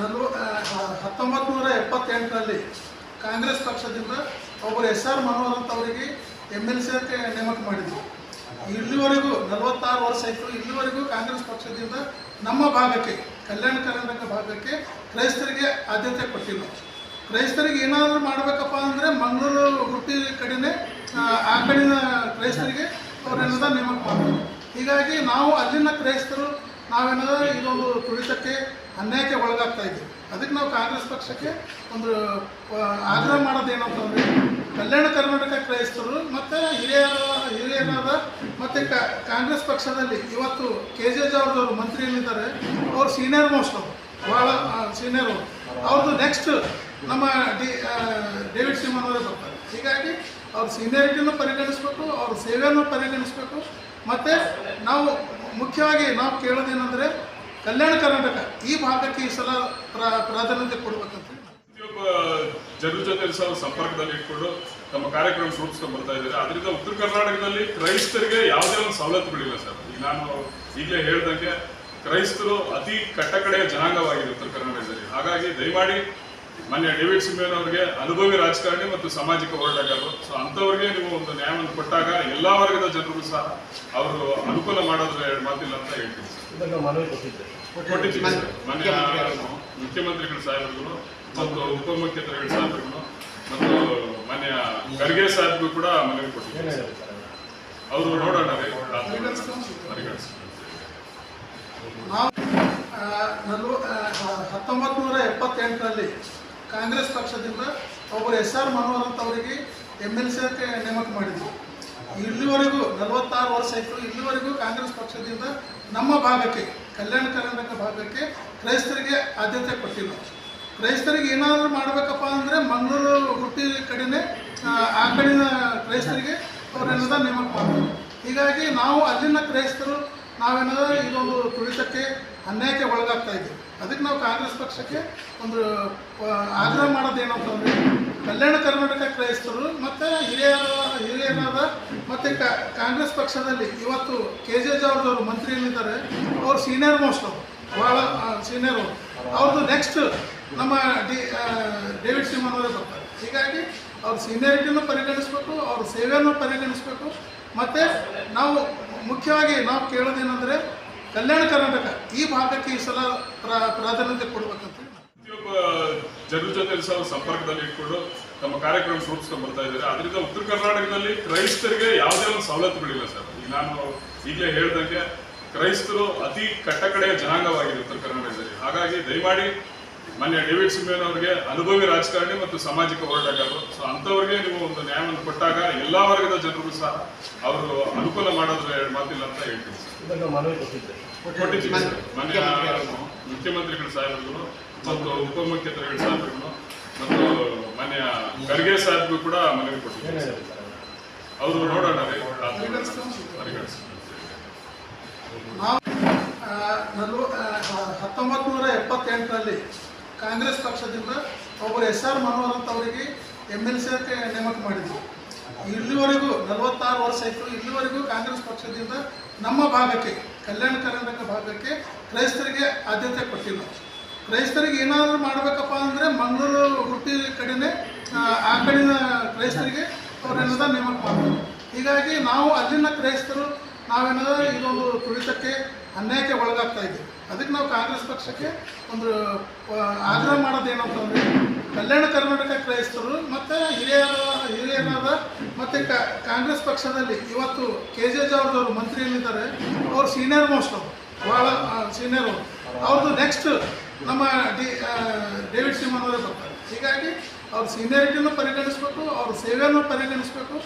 ನಲ್ವ ಹತ್ತೊಂಬತ್ತು ನೂರ ಎಪ್ಪತ್ತೆಂಟರಲ್ಲಿ ಕಾಂಗ್ರೆಸ್ ಪಕ್ಷದಿಂದ ಒಬ್ಬರು ಎಸ್ ಆರ್ ಮನೋಹರ್ ಅಂತ ಅವರಿಗೆ ಎಂ ಎಲ್ ಸಿ ಅಂತ ನೇಮಕ ಮಾಡಿದ್ರು. ಇಲ್ಲಿವರೆಗೂ ನಲವತ್ತಾರು ವರ್ಷ ಆಯಿತು. ಇಲ್ಲಿವರೆಗೂ ಕಾಂಗ್ರೆಸ್ ಪಕ್ಷದಿಂದ ನಮ್ಮ ಭಾಗಕ್ಕೆ ಕಲ್ಯಾಣ ಕರ್ನಾಟಕ ಭಾಗಕ್ಕೆ ಕ್ರೈಸ್ತರಿಗೆ ಆದ್ಯತೆ ಕೊಟ್ಟಿಲ್ಲ. ಕ್ರೈಸ್ತರಿಗೆ ಏನಾದರೂ ಮಾಡಬೇಕಪ್ಪ ಅಂದರೆ ಮಂಗಳೂರು ಹುಟ್ಟಿ ಕಡೆನೇ ಆ, ಕಡೆಯ ಕ್ರೈಸ್ತರಿಗೆ ಅವರೆಲ್ಲ ನೇಮಕ ಮಾಡಿದ್ರು ಹೀಗಾಗಿ ನಾವು ಅಲ್ಲಿನ ಕ್ರೈಸ್ತರು ನಾವೇನಾದ್ರೂ ಇದೊಂದು ತುಳಿತಕ್ಕೆ ಅನ್ಯಾಯಕ್ಕೆ ಒಳಗಾಗ್ತಾ ಇದೆ. ಅದಕ್ಕೆ ನಾವು ಕಾಂಗ್ರೆಸ್ ಪಕ್ಷಕ್ಕೆ ಒಂದು ಆಗ್ರಹ ಮಾಡೋದೇನಂತಂದರೆ ಕಲ್ಯಾಣ ಕರ್ನಾಟಕ ಕ್ರೈಸ್ತರು ಮತ್ತು ಹಿರಿಯರ, ಹಿರಿಯರಾದ ಮತ್ತು ಕಾಂಗ್ರೆಸ್ ಪಕ್ಷದಲ್ಲಿ ಇವತ್ತು ಕೆ ಜೆ ಜಾವ್ರದವರು ಮಂತ್ರಿ ಏನಿದ್ದಾರೆ ಅವ್ರು ಸೀನಿಯರ್ ಮೋಸ್ಟ್ ಅವರು. ಭಾಳ ಸೀನಿಯರ್ ಅವರು. ಅವ್ರದ್ದು ನೆಕ್ಸ್ಟ್ ನಮ್ಮ ಡಿ ಡೇವಿಡ್ ಸಿಮನ್ ಅವರೇ ಬರ್ತಾರೆ. ಹೀಗಾಗಿ ಅವ್ರ ಸೀನಿಯರಿಟಿನೂ ಪರಿಗಣಿಸ್ಬೇಕು, ಅವ್ರ ಸೇವೆಯನ್ನು ಪರಿಗಣಿಸ್ಬೇಕು. ಮತ್ತು ನಾವು ಮುಖ್ಯವಾಗಿ ನಾವು ಕೇಳೋದೇನೆಂದರೆ ಕಲ್ಯಾಣ ಕರ್ನಾಟಕ ಈ ಭಾಗಕ್ಕೆ ಈ ಸಲ ಪ್ರಾ, ಪ್ರಾಧಾನ್ಯತೆ ಕೊಡಬೇಕಂತ ಪ್ರತಿಯೊಬ್ಬ ಜನರ ಜೊತೆ ಸಹ ಸಂಪರ್ಕದಲ್ಲಿ ಇಟ್ಕೊಂಡು ತಮ್ಮ ಕಾರ್ಯಕ್ರಮ ರೂಪಿಸ್ಕೊಂಡು ಬರ್ತಾ ಇದ್ದಾರೆ. ಅದರಿಂದ ಉತ್ತರ ಕರ್ನಾಟಕದಲ್ಲಿ ಕ್ರೈಸ್ತರಿಗೆ ಯಾವುದೇ ಒಂದು ಸವಲತ್ತುಗಳಿಲ್ಲ ಸರ್. ಈಗ ನಾನು ಈಗಲೇ ಹೇಳ್ದಂಗೆ ಕ್ರೈಸ್ತರು ಅತಿ ಕಟ್ಟಕಡೆಯ ಜನಾಂಗವಾಗಿದೆ ಉತ್ತರ ಕರ್ನಾಟಕದಲ್ಲಿ. ಹಾಗಾಗಿ ದಯಮಾಡಿ ಮೊನ್ನೆ ಡೇವಿಡ್ ಸಿಂಹನ್ ಅವರಿಗೆ ಅನುಭವಿ ರಾಜಕಾರಣಿ ಮತ್ತು ಸಾಮಾಜಿಕ ಹೋರಾಟಗಾರರು, ಸೊ ಅಂಥವ್ರಿಗೆ ನ್ಯಾಯವನ್ನು ಕೊಟ್ಟಾಗ ಎಲ್ಲಾ ವರ್ಗದ ಜನರು ಸಹ ಅವರು ಅನುಕೂಲ ಮಾಡೋದ್ರ ಎರಡು ಮಾತಿಲ್ಲ ಅಂತ ಹೇಳ್ತೀನಿ. ಕೊಟ್ಟಿದ್ದೀವಿ ಮಾನ್ಯ ಮುಖ್ಯಮಂತ್ರಿಗಳ ಸಾಹೇಬರುಗಳು ಮತ್ತು ಉಪಮುಖ್ಯಮಂತ್ರಿಗಳ ಸಾಹೇಬರುಗಳು ಮತ್ತು ಮನೆಯ ಖರ್ಗೆ ಸಾಹೇಬ್ಗೂ ಕೂಡ ಮನವಿ ಕೊಟ್ಟಿದ್ದಾರೆ. ಕೊಟ್ಟಿದ್ದೀವಿ ಅವರು ನೋಡೋಣ ಹತ್ತೊಂಬತ್ತು ನೂರ ಎಪ್ಪತ್ತೆಂಟರಲ್ಲಿ ಕಾಂಗ್ರೆಸ್ ಪಕ್ಷದಿಂದ ಒಬ್ಬರು ಎಸ್ ಆರ್ ಮನೋಹರ್ ಅಂತ ಅವರಿಗೆ ಎಂ ಎಲ್ ಸಿ ನೇಮಕ ಮಾಡಿದ್ವಿ ಇಲ್ಲಿವರೆಗೂ ನಲವತ್ತಾರು ವರ್ಷ ಆಯಿತು. ಇಲ್ಲಿವರೆಗೂ ಕಾಂಗ್ರೆಸ್ ಪಕ್ಷದಿಂದ ನಮ್ಮ ಭಾಗಕ್ಕೆ ಕಲ್ಯಾಣ ಕರ್ನಾಟಕ ಭಾಗಕ್ಕೆ ಕ್ರೈಸ್ತರಿಗೆ ಆದ್ಯತೆ ಕೊಟ್ಟಿಲ್ಲ. ಕ್ರೈಸ್ತರಿಗೆ ಏನಾದರೂ ಮಾಡಬೇಕಪ್ಪ ಅಂದರೆ ಮಂಗಳೂರು ಹುಟ್ಟಿ ಕಡೆನೇ ಆ, ಕಡೆಯ ಕ್ರೈಸ್ತರಿಗೆ ಅವರೇನದ ನೇಮಕ ಮಾಡಿದ್ರು ಹೀಗಾಗಿ ನಾವು ಅಲ್ಲಿನ ಕ್ರೈಸ್ತರು ನಾವೇನದ ಇದೊಂದು ತುಳಿತಕ್ಕೆ ಅನ್ಯಾಯಕ್ಕೆ ಒಳಗಾಗ್ತಾ ಇದ್ದೀವಿ. ಅದಕ್ಕೆ ನಾವು ಕಾಂಗ್ರೆಸ್ ಪಕ್ಷಕ್ಕೆ ಒಂದು ಆಗ್ರಹ ಮಾಡೋದೇನಂತಂದರೆ ಕಲ್ಯಾಣ ಕರ್ನಾಟಕ ಕ್ರೈಸ್ತರು ಮತ್ತು ಹಿರಿಯರ ಹಿರಿಯರಾದ ಮತ್ತು ಕಾಂಗ್ರೆಸ್ ಪಕ್ಷದಲ್ಲಿ ಇವತ್ತು ಕೆ ಜೆ ಜಾವ್ರದವರು ಮಂತ್ರಿ ಏನಿದ್ದಾರೆ ಅವ್ರು ಸೀನಿಯರ್ ಮೋಸ್ಟ್ ಅವರು ಭಾಳ ಸೀನಿಯರ್ ಅವರು. ಅವ್ರದ್ದು ನೆಕ್ಸ್ಟ್ ನಮ್ಮ ಡಿ ಡೇವಿಡ್ ಸಿಮನ್ ಅವರೇ ಬರ್ತಾರೆ. ಹೀಗಾಗಿ ಅವ್ರ ಸೀನಿಯರಿಟಿನೂ ಪರಿಗಣಿಸ್ಬೇಕು, ಅವ್ರ ಸೇವೆಯನ್ನು ಪರಿಗಣಿಸ್ಬೇಕು. ಮತ್ತು ನಾವು ಮುಖ್ಯವಾಗಿ ನಾವು ಕೇಳೋದೇನೆಂದರೆ ಕಲ್ಯಾಣ ಕರ್ನಾಟಕ ಈ ಭಾಗಕ್ಕೆ ಈ ಸಲ ಪ್ರಾ, ಪ್ರಾಧಾನ್ಯತೆ ಕೊಡಬೇಕಂತ ಪ್ರತಿಯೊಬ್ಬ ಜನರ ಜೊತೆ ಸಂಪರ್ಕದಲ್ಲಿ ಇಟ್ಕೊಂಡು ತಮ್ಮ ಕಾರ್ಯಕ್ರಮ ರೂಪಿಸ್ಕೊಂಡು ಬರ್ತಾ ಇದ್ದಾರೆ. ಅದರಿಂದ ಉತ್ತರ ಕರ್ನಾಟಕದಲ್ಲಿ ಕ್ರೈಸ್ತರಿಗೆ ಯಾವುದೇ ಒಂದು ಸವಲತ್ತುಗಳಿಲ್ಲ ಸರ್. ಈಗ ನಾನು ಈಗಲೇ ಹೇಳ್ದಂಗೆ ಕ್ರೈಸ್ತರು ಅತಿ ಕಟ್ಟಕಡೆಯ ಜನಾಂಗವಾಗಿದೆ ಉತ್ತರ ಕರ್ನಾಟಕದಲ್ಲಿ. ಹಾಗಾಗಿ ದಯಮಾಡಿ ಮೊನ್ನೆ ಡೇವಿಡ್ ಸಿಂಹನ್ ಅವರಿಗೆ ಅನುಭವಿ ರಾಜಕಾರಣಿ ಮತ್ತು ಸಾಮಾಜಿಕ ಹೋರಾಟಗಾರರು. ಸೊ ಅಂಥವ್ರಿಗೆ ನೀವು ಒಂದು ನ್ಯಾಯವನ್ನು ಕೊಟ್ಟಾಗ ಎಲ್ಲಾ ವರ್ಗದ ಜನರು ಸಹ ಅವರು ಅನುಕೂಲ ಮಾಡೋದ್ರ ಎರಡು ಮಾತಿಲ್ಲ ಅಂತ ಹೇಳ್ತೀನಿ ಸರ್. ಇದನ್ನು ಮನವಿ ಕೊಟ್ಟಿದ್ದೆ. ಕೊಟ್ಟಿದ್ದೀವಿ ಸರ್. ಮಾನ್ಯ ಮುಖ್ಯಮಂತ್ರಿಗಳ ಸಾಹೇಬರುಗಳು ಮತ್ತು ಉಪಮುಖ್ಯಮಂತ್ರಿಗಳ ಸಾಹೇಬರುಗಳು ಮತ್ತು ಮಾನ್ಯ ಖರ್ಗೆ ಕೂಡ ಮನವಿ ಕೊಟ್ಟಿದ್ದಾರೆ ಅವರು ನೋಡೋಣ ಹತ್ತೊಂಬತ್ತು ನೂರ ಎಪ್ಪತ್ತೆಂಟರಲ್ಲಿ ಕಾಂಗ್ರೆಸ್ ಪಕ್ಷದಿಂದ ಒಬ್ಬರು ಎಸ್ ಆರ್ ಮನೋಹರ್ ಅಂತ ಅವರಿಗೆ ಎಂ ಎಲ್ ಸಿ ನೇಮಕ ಮಾಡಿದ್ರು. ಇಲ್ಲಿವರೆಗೂ ನಲವತ್ತಾರು ವರ್ಷ ಆಯಿತು, ಇಲ್ಲಿವರೆಗೂ ಕಾಂಗ್ರೆಸ್ ಪಕ್ಷದಿಂದ ನಮ್ಮ ಭಾಗಕ್ಕೆ, ಕಲ್ಯಾಣ ಕರ್ನಾಟಕ ಭಾಗಕ್ಕೆ ಕ್ರೈಸ್ತರಿಗೆ ಆದ್ಯತೆ ಕೊಟ್ಟಿಲ್ಲ. ಕ್ರೈಸ್ತರಿಗೆ ಏನಾದರೂ ಮಾಡಬೇಕಪ್ಪ ಅಂದರೆ ಮಂಗಳೂರು ಹುಟ್ಟಿ ಕಡೆನೇ ಆ, ಕಡೆಯ ಕ್ರೈಸ್ತರಿಗೆ ಅವರೇನದ ನೇಮಕ ಮಾಡ್ತಾರೆ. ಹೀಗಾಗಿ ನಾವು ಅಲ್ಲಿನ ಕ್ರೈಸ್ತರು ನಾವೇನದ ಇದೊಂದು ತುಳಿತಕ್ಕೆ ಅನ್ಯಾಯಕ್ಕೆ ಒಳಗಾಗ್ತಾ ಇದ್ದೀವಿ. ಅದಕ್ಕೆ ನಾವು ಕಾಂಗ್ರೆಸ್ ಪಕ್ಷಕ್ಕೆ ಒಂದು ಆಗ್ರಹ ಮಾಡೋದೇನಂತಂದರೆ ಕಲ್ಯಾಣ ಕರ್ನಾಟಕ ಕ್ರೈಸ್ತರು ಮತ್ತು ಹಿರಿಯರ ಹಿರಿಯರಾದ ಮತ್ತು ಕಾಂಗ್ರೆಸ್ ಪಕ್ಷದಲ್ಲಿ ಇವತ್ತು ಕೆ ಜೆ ಜಾವ್ರದವರು ಮಂತ್ರಿ ಏನಿದ್ದಾರೆ ಅವ್ರು ಸೀನಿಯರ್ ಮೋಸ್ಟ್ ಅವರು ಭಾಳ ಸೀನಿಯರ್ ಅವರು. ಅವ್ರದ್ದು ನೆಕ್ಸ್ಟ್ ನಮ್ಮ ಡಿ ಡೇವಿಡ್ ಸಿಮನ್ ಅವರೇ ಬರ್ತಾರೆ. ಹೀಗಾಗಿ ಅವ್ರ ಸೀನಿಯಾರಿಟಿನೂ ಪರಿಗಣಿಸ್ಬೇಕು, ಅವ್ರ ಸೇವೆಯನ್ನು ಪರಿಗಣಿಸ್ಬೇಕು.